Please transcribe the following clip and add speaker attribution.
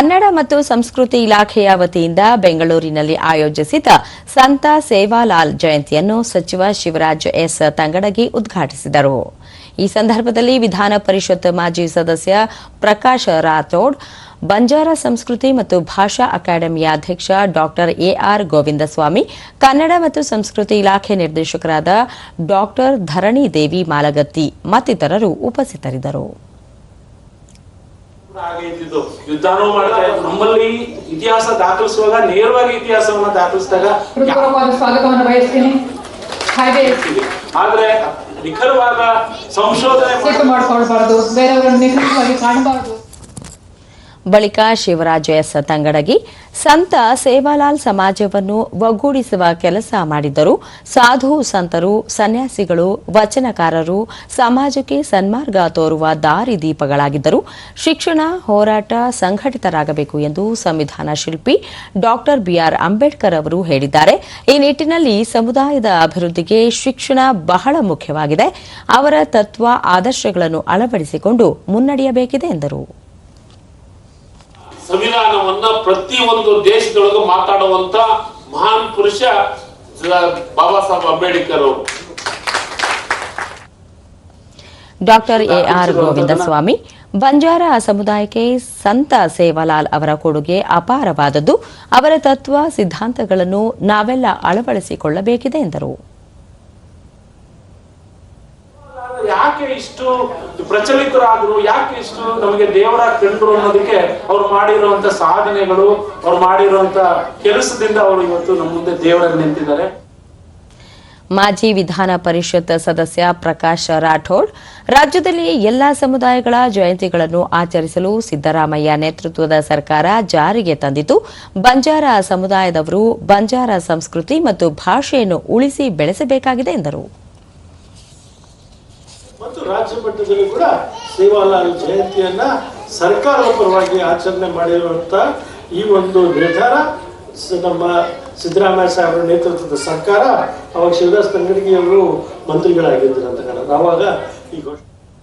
Speaker 1: ಕನ್ನಡ ಮತ್ತು ಸಂಸ್ಕೃತಿ ಇಲಾಖೆಯ ವತಿಯಿಂದ ಬೆಂಗಳೂರಿನಲ್ಲಿ ಆಯೋಜಿಸಿದ್ದ ಸಂತ ಸೇವಾಲಾಲ್ ಜಯಂತಿಯನ್ನು ಸಚಿವ ಶಿವರಾಜ್ ಎಸ್ ತಂಗಡಗಿ ಉದ್ಘಾಟಿಸಿದರು. ಈ ಸಂದರ್ಭದಲ್ಲಿ ವಿಧಾನ ಪರಿಷತ್ ಮಾಜಿ ಸದಸ್ಯ ಪ್ರಕಾಶ ರಾಥೋಡ್, ಬಂಜಾರ ಸಂಸ್ಕೃತಿ ಮತ್ತು ಭಾಷಾ ಅಕಾಡೆಮಿಯ ಅಧ್ಯಕ್ಷ ಡಾಕ್ಟರ್ ಎಆರ್ ಗೋವಿಂದಸ್ವಾಮಿ, ಕನ್ನಡ ಮತ್ತು ಸಂಸ್ಕೃತಿ ಇಲಾಖೆ ನಿರ್ದೇಶಕರಾದ ಡಾಕ್ಟರ್ ಧರಣಿ ದೇವಿ ಮಾಲಗತ್ತಿ ಮತ್ತಿತರರು ಉಪಸ್ಥಿತರಿದ್ದರು.
Speaker 2: ಇದ್ದಿದ್ದು. ಯುದ್ಧನೂ ಮಾಡ್ತಾ ಇದ್ರು. ನಮ್ಮಲ್ಲಿ ಇತಿಹಾಸ ದಾಖಲಿಸುವಾಗ ನೇರವಾಗಿ ಇತಿಹಾಸವನ್ನ ದಾಖಲಿಸಿದಾಗ
Speaker 3: ಸ್ವಾಗತವನ್ನು ಬಯಸ್ತೀನಿ.
Speaker 2: ಆದ್ರೆ ನಿಖರವಾದ ಸಂಶೋಧನೆ
Speaker 3: ಮಾಡ್ಕೊಳ್ಬಾರ್ದು. ಬೇರೆಯವರನ್ನು ನಿಖರವಾಗಿ ಕಾಣಬಾರ್ದು.
Speaker 1: ಬಳಿಕ ಶಿವರಾಜ ಎಸ್ ತಂಗಡಗಿ, ಸಂತ ಸೇವಾಲಾಲ್ ಸಮಾಜವನ್ನು ಒಗ್ಗೂಡಿಸುವ ಕೆಲಸ ಮಾಡಿದ್ದರು. ಸಾಧು ಸಂತರು, ಸನ್ಯಾಸಿಗಳು, ವಚನಕಾರರು, ಸಮಾಜಕ್ಕೆ ಸನ್ಮಾರ್ಗ ತೋರುವ ದಾರಿ ದೀಪಗಳಾಗಿದ್ದರು. ಶಿಕ್ಷಣ, ಹೋರಾಟ ಸಂಘಟಿತರಾಗಬೇಕು ಎಂದು ಸಂವಿಧಾನ ಶಿಲ್ಪಿ ಡಾಕ್ಟರ್ ಬಿಆರ್ ಅಂಬೇಡ್ಕರ್ ಅವರು ಹೇಳಿದ್ದಾರೆ. ಈ ನಿಟ್ಟಿನಲ್ಲಿ ಸಮುದಾಯದ ಅಭಿವೃದ್ಧಿಗೆ ಶಿಕ್ಷಣ ಬಹಳ ಮುಖ್ಯವಾಗಿದೆ. ಅವರ ತತ್ವ, ಆದರ್ಶಗಳನ್ನು ಅಳವಡಿಸಿಕೊಂಡು ಮುನ್ನಡೆಯಬೇಕಿದೆ ಎಂದರು.
Speaker 4: ಸಂವಿಧಾನವನ್ನ ಪ್ರತಿ ಒಂದು ದೇಶದೊಳಗೆ ಮಾತಾಡುವಂತ ಮಹಾನ್ ಪುರುಷ ಬಾಬಾ ಸಾಹೇಬ್ ಅಂಬೇಡ್ಕರ್ ಅವರು.
Speaker 1: ಡಾಕ್ಟರ್ ಎಆರ್ ಗೋವಿಂದಸ್ವಾಮಿ ಬಂಜಾರ ಸಮುದಾಯಕ್ಕೆ ಸಂತ ಸೇವಾಲಾಲ್ ಅವರ ಕೊಡುಗೆ ಅಪಾರವಾದದ್ದು. ಅವರ ತತ್ವ ಸಿದ್ಧಾಂತಗಳನ್ನು ನಾವೆಲ್ಲ ಅಳವಡಿಸಿಕೊಳ್ಳಬೇಕಿದೆ ಎಂದರು
Speaker 2: ಯಾಕೆ ಇಷ್ಟು ಪ್ರಚಲಿತರಾದ್ರು, ಯಾಕೆ ಇಷ್ಟು ನಮಗೆ ದೇವರ ಕಂಡ್ರು ಅನ್ನೋದಕ್ಕೆ ಅವ್ರು ಮಾಡಿರುವಂತ ಸಾಧನೆಗಳು, ಅವ್ರು ಮಾಡಿರುವಂತ ಕೆಲಸದಿಂದ ಅವರು ಇವತ್ತು ನಮ್ಮ ಮುಂದೆ ದೇವರಲ್ಲಿ ನಿಂತಿದ್ದಾರೆ.
Speaker 1: ಮಾಜಿ ವಿಧಾನ ಪರಿಷತ್ ಸದಸ್ಯ ಪ್ರಕಾಶ್ ರಾಠೋಡ್, ರಾಜ್ಯದಲ್ಲಿ ಎಲ್ಲಾ ಸಮುದಾಯಗಳ ಜಯಂತಿಗಳನ್ನು ಆಚರಿಸಲು ಸಿದ್ದರಾಮಯ್ಯ ನೇತೃತ್ವದ ಸರ್ಕಾರ ಜಾರಿಗೆ ತಂದಿತು ಬಂಜಾರ ಸಮುದಾಯದವರು ಬಂಜಾರ ಸಂಸ್ಕೃತಿ ಮತ್ತು ಭಾಷೆಯನ್ನು ಉಳಿಸಿ ಬೆಳೆಸಬೇಕಾಗಿದೆ ಎಂದರು.
Speaker 5: ಮತ್ತು ರಾಜ್ಯ ಮಟ್ಟದಲ್ಲಿ ಕೂಡ ಸೇವಾಲಾಲ್ ಜಯಂತಿಯನ್ನ ಸರ್ಕಾರದ ಪರವಾಗಿ ಆಚರಣೆ ಮಾಡಿರುವಂತ ಈ ಒಂದು ನಿರ್ಧಾರ ನಮ್ಮ ಸಿದ್ದರಾಮಯ್ಯ ಸಾಹೇಬರ ನೇತೃತ್ವದ ಸರ್ಕಾರ, ಅವಾಗ ಶಿವದಾಸ್ ತಂಗಡಿಗೆ ಅವರು ಮಂತ್ರಿಗಳಾಗಿದ್ದರು ಅಂತ ಕಾರಣ ಆವಾಗ ಈ ಘೋಷಣೆ